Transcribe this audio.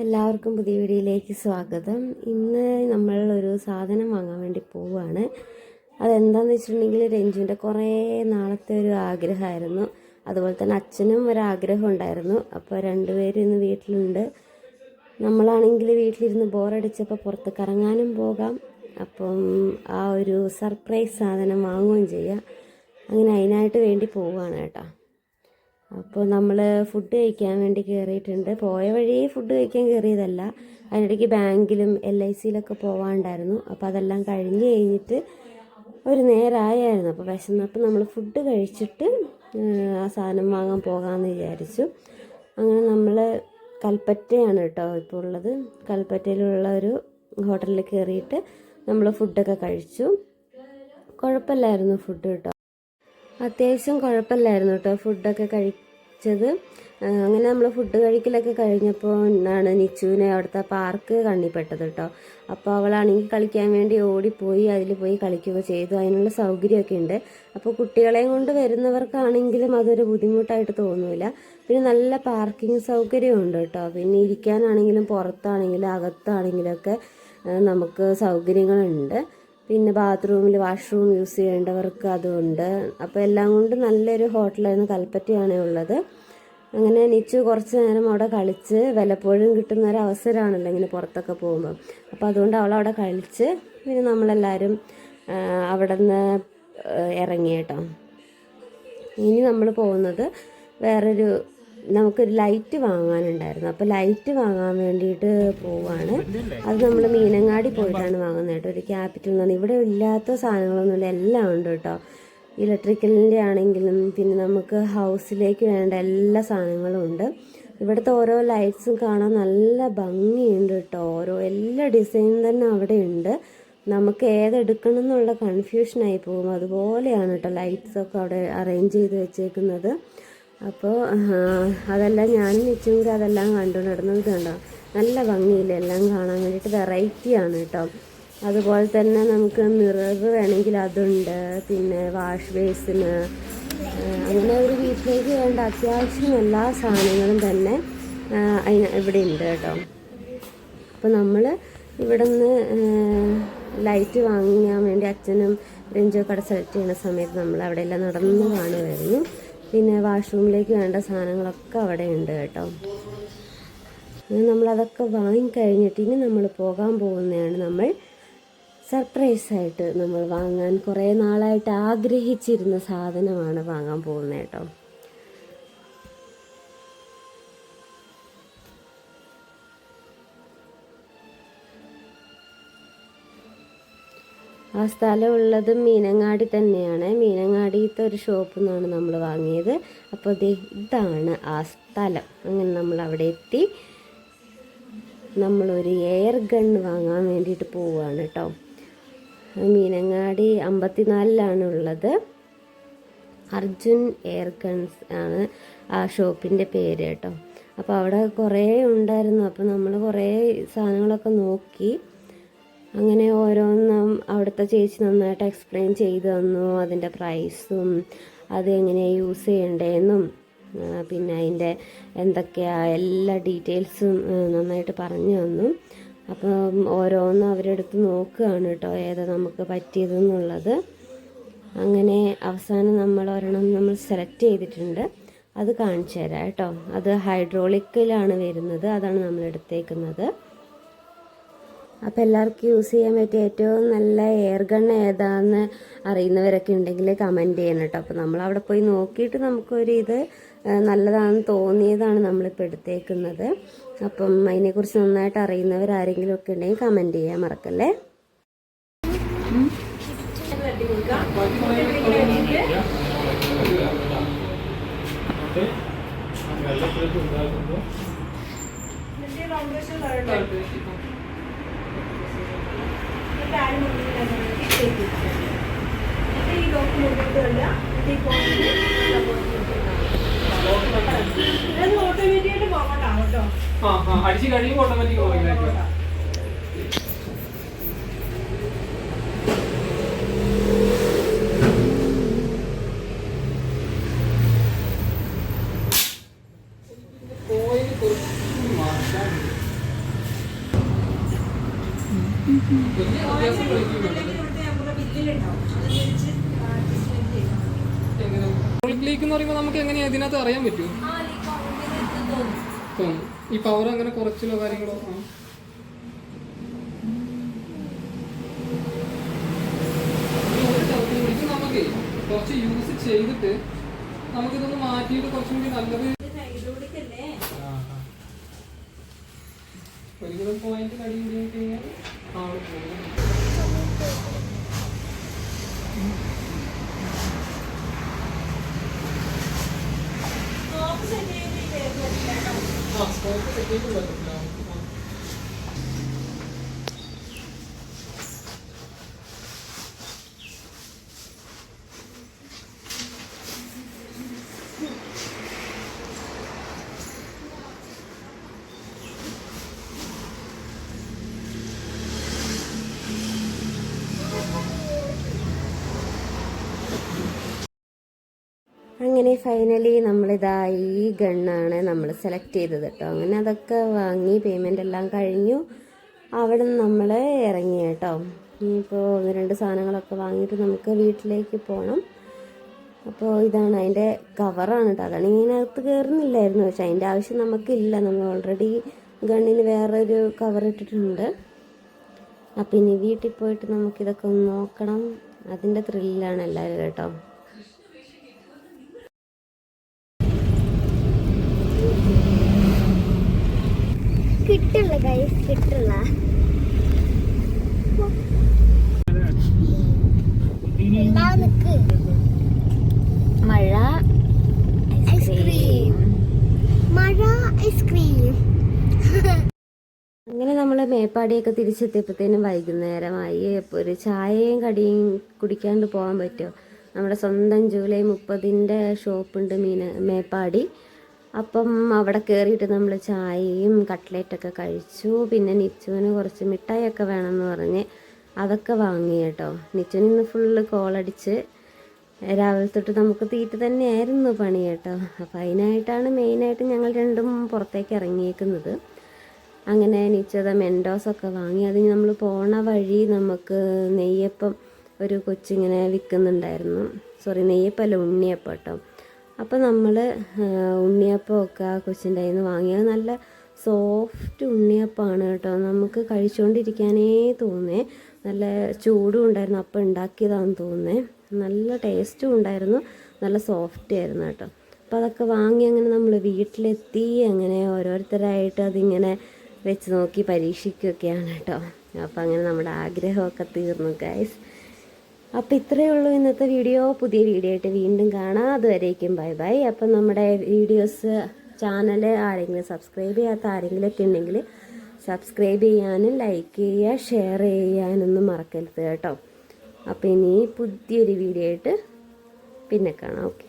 എല്ലാവർക്കും പുതിയ വീഡിയോയിലേക്ക് സ്വാഗതം. ഇന്ന് നമ്മൾ ഒരു സാധനം വാങ്ങാൻ വേണ്ടി പോവുകയാണ്. അതെന്താന്ന് വെച്ചിട്ടുണ്ടെങ്കിൽ രഞ്ജുവിന്റെ കുറേ നാളത്തെ ഒരു ആഗ്രഹമായിരുന്നു. അതുപോലെ തന്നെ അച്ഛനും ഒരാഗ്രഹം ഉണ്ടായിരുന്നു. അപ്പോൾ രണ്ടുപേരും ഇന്ന് വീട്ടിലുണ്ട്. നമ്മളാണെങ്കിൽ വീട്ടിലിരുന്ന് ബോറടിച്ചപ്പോൾ പുറത്ത് കറങ്ങാനും പോകാം. അപ്പം ആ ഒരു സർപ്രൈസ് സാധനം വാങ്ങുകയും ചെയ്യാം. അങ്ങനെ അതിനായിട്ട് വേണ്ടി പോവുകയാണ് കേട്ടോ. അപ്പോൾ നമ്മൾ ഫുഡ് കഴിക്കാൻ വേണ്ടി കയറിയിട്ടുണ്ട് പോയ വഴി ഫുഡ് കഴിക്കാൻ കയറിയതല്ല അതിനിടയ്ക്ക് ബാങ്കിലും എൽ ഐ സിയിലൊക്കെ പോകാണ്ടായിരുന്നു അപ്പോൾ അതെല്ലാം കഴിഞ്ഞ് കഴിഞ്ഞിട്ട് ഒരു നേരമായിരുന്നു അപ്പോൾ വിശന്നപ്പോൾ നമ്മൾ ഫുഡ് കഴിച്ചിട്ട് ആ സാധനം വാങ്ങാൻ പോകാമെന്ന് വിചാരിച്ചു. അങ്ങനെ നമ്മൾ കൽപ്പറ്റയാണ് കേട്ടോ ഇപ്പോൾ ഉള്ളത്. കൽപ്പറ്റയിലുള്ള ഒരു ഹോട്ടലിൽ കയറിയിട്ട് നമ്മൾ ഫുഡൊക്കെ കഴിച്ചു. കുഴപ്പമില്ലായിരുന്നു ഫുഡ് കേട്ടോ. അത്യാവശ്യം കുഴപ്പമില്ലായിരുന്നു കേട്ടോ. ഫുഡൊക്കെ കഴിച്ചത്. അങ്ങനെ നമ്മൾ ഫുഡ് കഴിക്കലൊക്കെ കഴിഞ്ഞപ്പോൾ ആണ് നിച്ചുവിനെ അവിടുത്തെ പാർക്ക് കണ്ണിപ്പെട്ടത് കേട്ടോ. അപ്പോൾ അവളാണെങ്കിൽ കളിക്കാൻ വേണ്ടി ഓടിപ്പോയി അതിൽ പോയി കളിക്കുക ചെയ്തു. അതിനുള്ള സൗകര്യമൊക്കെ ഉണ്ട്. അപ്പോൾ കുട്ടികളെയും കൊണ്ട് വരുന്നവർക്കാണെങ്കിലും അതൊരു ബുദ്ധിമുട്ടായിട്ട് തോന്നില്ല പിന്നെ നല്ല പാർക്കിംഗ് സൗകര്യമുണ്ട് കേട്ടോ. പിന്നെ ഇരിക്കാനാണെങ്കിലും പുറത്താണെങ്കിലും അകത്താണെങ്കിലും ഒക്കെ നമുക്ക് സൗകര്യങ്ങളുണ്ട്. പിന്നെ ബാത്റൂമിൽ വാഷ്റൂം യൂസ് ചെയ്യേണ്ടവർക്ക് അതുണ്ട്. അപ്പോൾ എല്ലാം കൊണ്ടും നല്ലൊരു ഹോട്ടലായിരുന്നു കൽപ്പറ്റയാണ് ഉള്ളത്. അങ്ങനെ നിച്ചു കുറച്ച് നേരം അവിടെ കളിച്ച് വല്ലപ്പോഴും കിട്ടുന്ന ഒരു അവസരമാണല്ലോ ഇങ്ങനെ പുറത്തൊക്കെ പോകുമ്പോൾ അപ്പോൾ അതുകൊണ്ട് അവൾ അവിടെ കളിച്ച് പിന്നെ നമ്മളെല്ലാവരും അവിടെ നിന്ന് ഇറങ്ങി കേട്ടോ. ഇനി നമ്മൾ പോകുന്നത് വേറൊരു നമുക്കൊരു ലൈറ്റ് വാങ്ങാനുണ്ടായിരുന്നു. അപ്പോൾ ലൈറ്റ് വാങ്ങാൻ വേണ്ടിയിട്ട് പോവാണ്. അത് നമ്മൾ മീനങ്ങാടി പോയിട്ടാണ് വാങ്ങുന്നത് കേട്ടോ. ഒരു ക്യാപിറ്റൽ എന്ന് പറഞ്ഞാൽ ഇവിടെ ഇല്ലാത്ത സാധനങ്ങളൊന്നുമില്ല. എല്ലാം ഉണ്ട് കേട്ടോ. ഇലക്ട്രിക്കലിന്റെ ആണെങ്കിലും പിന്നെ നമുക്ക് ഹൗസിലേക്ക് വേണ്ട എല്ലാ സാധനങ്ങളും ഉണ്ട്. ഇവിടുത്തെ ഓരോ ലൈറ്റ്സും കാണാൻ നല്ല ഭംഗിയുണ്ട് കേട്ടോ. ഓരോ എല്ലാ ഡിസൈനും തന്നെ അവിടെ ഉണ്ട്. നമുക്ക് ഏതെടുക്കണം എന്നുള്ള കൺഫ്യൂഷനായി പോകും. അതുപോലെയാണ് കേട്ടോ ലൈറ്റ്സൊക്കെ അവിടെ അറേഞ്ച് ചെയ്ത് വെച്ചേക്കുന്നത്. അപ്പോൾ അതെല്ലാം ഞാനും വെച്ചെങ്കിൽ അതെല്ലാം കണ്ടു നടന്നത് കണ്ടോ? നല്ല ഭംഗിയില്ല? എല്ലാം കാണാൻ വേണ്ടിയിട്ട് വെറൈറ്റിയാണ് കേട്ടോ അതുപോലെ തന്നെ നമുക്ക് മിറർ വേണമെങ്കിൽ അതുണ്ട് പിന്നെ വാഷ് ബേസിന് അങ്ങനെ ഒരു വീട്ടിലേക്ക് വേണ്ട അത്യാവശ്യം എല്ലാ സാധനങ്ങളും തന്നെ അതിന് ഇവിടെ ഉണ്ട് കേട്ടോ അപ്പോൾ നമ്മൾ ഇവിടെ നിന്ന് ലൈറ്റ് വാങ്ങാൻ വേണ്ടി അച്ഛനും രഞ്ജു കട സെലക്ട് ചെയ്യുന്ന സമയത്ത് നമ്മൾ അവിടെയെല്ലാം നടന്ന് കാണുമായിരുന്നു പിന്നെ വാഷ്റൂമിലേക്ക് വേണ്ട സാധനങ്ങളൊക്കെ അവിടെ ഉണ്ട് കേട്ടോ നമ്മളതൊക്കെ വാങ്ങിക്കഴിഞ്ഞിട്ട് ഇനി നമ്മൾ പോകാൻ പോകുന്നതാണ് നമ്മൾ സർപ്രൈസായിട്ട് നമ്മൾ വാങ്ങാൻ കുറേ നാളായിട്ട് ആഗ്രഹിച്ചിരുന്ന സാധനമാണ് വാങ്ങാൻ പോകുന്നത് കേട്ടോ. ആ സ്ഥലം ഉള്ളത് മീനങ്ങാടി തന്നെയാണ്. മീനങ്ങാടിയിലത്തെ ഒരു ഷോപ്പിൽ നിന്നാണ് നമ്മൾ വാങ്ങിയത്. അപ്പോൾ ദേ ഇതാണ് ആ സ്ഥലം. അങ്ങനെ നമ്മൾ അവിടെ എത്തി. നമ്മളൊരു എയർ ഗൺ വാങ്ങാൻ വേണ്ടിയിട്ട് പോവുകയാണ് കേട്ടോ മീനങ്ങാടി അമ്പത്തിനാലിലാണ് ഉള്ളത് അർജുൻ എയർ ഗൺസ് ആണ് ആ ഷോപ്പിന്റെ പേര് കേട്ടോ അപ്പോൾ അവിടെ കുറേ ഉണ്ടായിരുന്നു. അപ്പോൾ നമ്മൾ കുറേ സാധനങ്ങളൊക്കെ നോക്കി. അങ്ങനെ ഓരോന്നും അവിടുത്തെ ചേച്ചി നന്നായിട്ട് എക്സ്പ്ലെയിൻ ചെയ്തു തന്നു അതിന്റെ പ്രൈസും അത് എങ്ങനെയാണ് യൂസ് ചെയ്യേണ്ടതെന്നും പിന്നെ അതിന്റെ എന്തൊക്കെയാ എല്ലാ ഡീറ്റെയിൽസും നന്നായിട്ട് പറഞ്ഞു തന്നു. അപ്പം ഓരോന്നും അവരെടുത്ത് നോക്കുകയാണ് കേട്ടോ ഏതാ നമുക്ക് പറ്റിയതെന്നുള്ളത്. അങ്ങനെ അവസാനം നമ്മൾ ഒരെണ്ണം നമ്മൾ സെലക്ട് ചെയ്തിട്ടുണ്ട്. അത് കാണിച്ചു തരാം കേട്ടോ. അത് ഹൈഡ്രോളിക്കിലാണ് വരുന്നത് അതാണ് നമ്മൾ എടുത്തേക്കുന്നത്. അപ്പോൾ എല്ലാവർക്കും യൂസ് ചെയ്യാൻ പറ്റിയ ഏറ്റവും നല്ല എയർ ഗൺ ഏതാണെന്ന് അറിയുന്നവരൊക്കെ ഉണ്ടെങ്കിൽ കമന്റ് ചെയ്യണം കേട്ടോ. അപ്പോൾ നമ്മൾ അവിടെ പോയി നോക്കിയിട്ട് നമുക്കൊരു ഇത് ആ, നല്ലതാണെന്ന് തോന്നിയതാണ് നമ്മളിപ്പോൾ എടുത്തേക്കുന്നത്. അപ്പം അതിനെക്കുറിച്ച് നന്നായിട്ട് അറിയുന്നവരാരെങ്കിലും ഒക്കെ ഉണ്ടെങ്കിൽ കമന്റ് ചെയ്യാൻ മറക്കല്ലേ? ഓട്ടോമാറ്റിക്കായിട്ട് പോകണ്ടാവും കേട്ടോ അടിച്ച് കഴിയുമ്പോൾ ഓട്ടോമാറ്റിക് പോയില്ലായിരിക്കും ലീക്ക് എന്ന് പറയുമ്പോൾ നമുക്ക് എങ്ങനെയാ ഇതിനകത്ത് അറിയാൻ പറ്റുമോ തോന്നും ഈ പവർ അങ്ങനെ കുറച്ചിലോ കാര്യങ്ങളോ ആ. കൂടി. കുറച്ച് യൂസ് ചെയ്തിട്ട് നമുക്കിതൊന്ന് മാറ്റിയിട്ട് കുറച്ചും കൂടി നല്ലത് ഒരിക്കലും പോയിന്റ് അടി കൂടി കഴിഞ്ഞാൽ ആ സ്കോപ്പ് സെറ്റ് ചെയ്ത് പറ്റില്ല ആ. അങ്ങനെ ഫൈനലി നമ്മളിതാ ഈ ഗണ്ണാണ് നമ്മൾ സെലക്ട് ചെയ്തത് കേട്ടോ അങ്ങനെ അതൊക്കെ വാങ്ങി പേയ്മെന്റ് എല്ലാം കഴിഞ്ഞു. അവിടെ നിന്ന് നമ്മൾ ഇറങ്ങി കേട്ടോ ഇനിയിപ്പോൾ ഒന്ന് രണ്ട് സാധനങ്ങളൊക്കെ വാങ്ങിയിട്ട് നമുക്ക് വീട്ടിലേക്ക് പോകണം അപ്പോൾ ഇതാണ് അതിന്റെ കവറാണ് കേട്ടോ അതാണ് ഇതിനകത്ത് കയറുന്നില്ലായിരുന്നു പക്ഷെ അതിന്റെ ആവശ്യം നമുക്കില്ല. നമ്മൾ ഓൾറെഡി ഗണ്ണിന് വേറൊരു കവർ ഇട്ടിട്ടുണ്ട്. അപ്പം ഇനി വീട്ടിൽ പോയിട്ട് നമുക്കിതൊക്കെ ഒന്ന് നോക്കണം. അതിന്റെ ത്രില്ലാണ് എല്ലാവരും കേട്ടോ കിട്ടില്ല ഗൈസ് കിട്ടില്ല മഴ ഐസ്ക്രീം മഴ ഐസ്ക്രീം അങ്ങനെ നമ്മൾ മേപ്പാടിയൊക്കെ തിരിച്ചെത്തിയപ്പോഴത്തേനും വൈകുന്നേരമായി. അപ്പോൾ ഒരു ചായയും കടിയും കുടിക്കാണ്ട് പോകാൻ പറ്റുമോ? നമ്മുടെ സ്വന്തം ജൂലൈ മുപ്പതിന്റെ ഷോപ്പുണ്ട് മീന മേപ്പാടി. അപ്പം അവിടെ കയറിയിട്ട് നമ്മൾ ചായയും കട്ട്ലേറ്റൊക്കെ കഴിച്ചു. പിന്നെ നിച്ചുവിന് കുറച്ച് മിഠായിയൊക്കെ വേണമെന്ന് പറഞ്ഞ് അതൊക്കെ വാങ്ങി കേട്ടോ. നിച്ചുവിന് ഇന്ന് ഫുള്ള് കോളടിച്ച് രാവിലെ തൊട്ട് നമുക്ക് തീറ്റ തന്നെയായിരുന്നു പണി കേട്ടോ. അപ്പം അതിനായിട്ടാണ് മെയിനായിട്ട് ഞങ്ങൾ രണ്ടും പുറത്തേക്ക് ഇറങ്ങിയേക്കുന്നത്. അങ്ങനെ നിശ്ചിത മെൻഡോസൊക്കെ വാങ്ങി. അത് നമ്മൾ പോണ വഴി നമുക്ക് നെയ്യപ്പം ഒരു കൊച്ചിങ്ങനെ വിൽക്കുന്നുണ്ടായിരുന്നു. സോറി നെയ്യപ്പല്ല ഉണ്ണിയപ്പം കേട്ടോ. അപ്പോൾ നമ്മൾ ഉണ്ണിയപ്പമൊക്കെ ആ കൊച്ചിന്റെ കയ്യിൽ നിന്ന് വാങ്ങിയത് നല്ല സോഫ്റ്റ് ഉണ്ണിയപ്പമാണ് കേട്ടോ. നമുക്ക് കഴിച്ചുകൊണ്ടിരിക്കാനേ തോന്നേ നല്ല ചൂടും ഉണ്ടായിരുന്നു. അപ്പം ഉണ്ടാക്കിയതാണെന്ന് തോന്നേ നല്ല ടേസ്റ്റും ഉണ്ടായിരുന്നു. നല്ല സോഫ്റ്റ് ആയിരുന്നു കേട്ടോ. അപ്പോൾ അതൊക്കെ വാങ്ങി അങ്ങനെ നമ്മൾ വീട്ടിലെത്തി അങ്ങനെ ഓരോരുത്തരായിട്ട് അതിങ്ങനെ വെച്ച് നോക്കി പരീക്ഷിക്കുകയൊക്കെയാണ് കേട്ടോ. അപ്പോൾ അങ്ങനെ നമ്മുടെ ആഗ്രഹമൊക്കെ തീർന്നു ഗൈസ് അപ്പോൾ ഇത്രയേ ഉള്ളൂ ഇന്നത്തെ വീഡിയോ. പുതിയ വീഡിയോ ആയിട്ട് വീണ്ടും കാണാം. അതുവരേക്കും ബൈ ബൈ. അപ്പം നമ്മുടെ വീഡിയോസ് ചാനൽ ആരെങ്കിലും സബ്സ്ക്രൈബ് ചെയ്യാത്ത ആരെങ്കിലും ഒക്കെ ഉണ്ടെങ്കിൽ സബ്സ്ക്രൈബ് ചെയ്യാനും ലൈക്ക് ചെയ്യുക ഷെയർ ചെയ്യാനൊന്നും മറക്കരുത് കേട്ടോ. അപ്പോൾ ഇനി പുതിയൊരു വീഡിയോ ആയിട്ട് പിന്നെ കാണാം. ഓക്കെ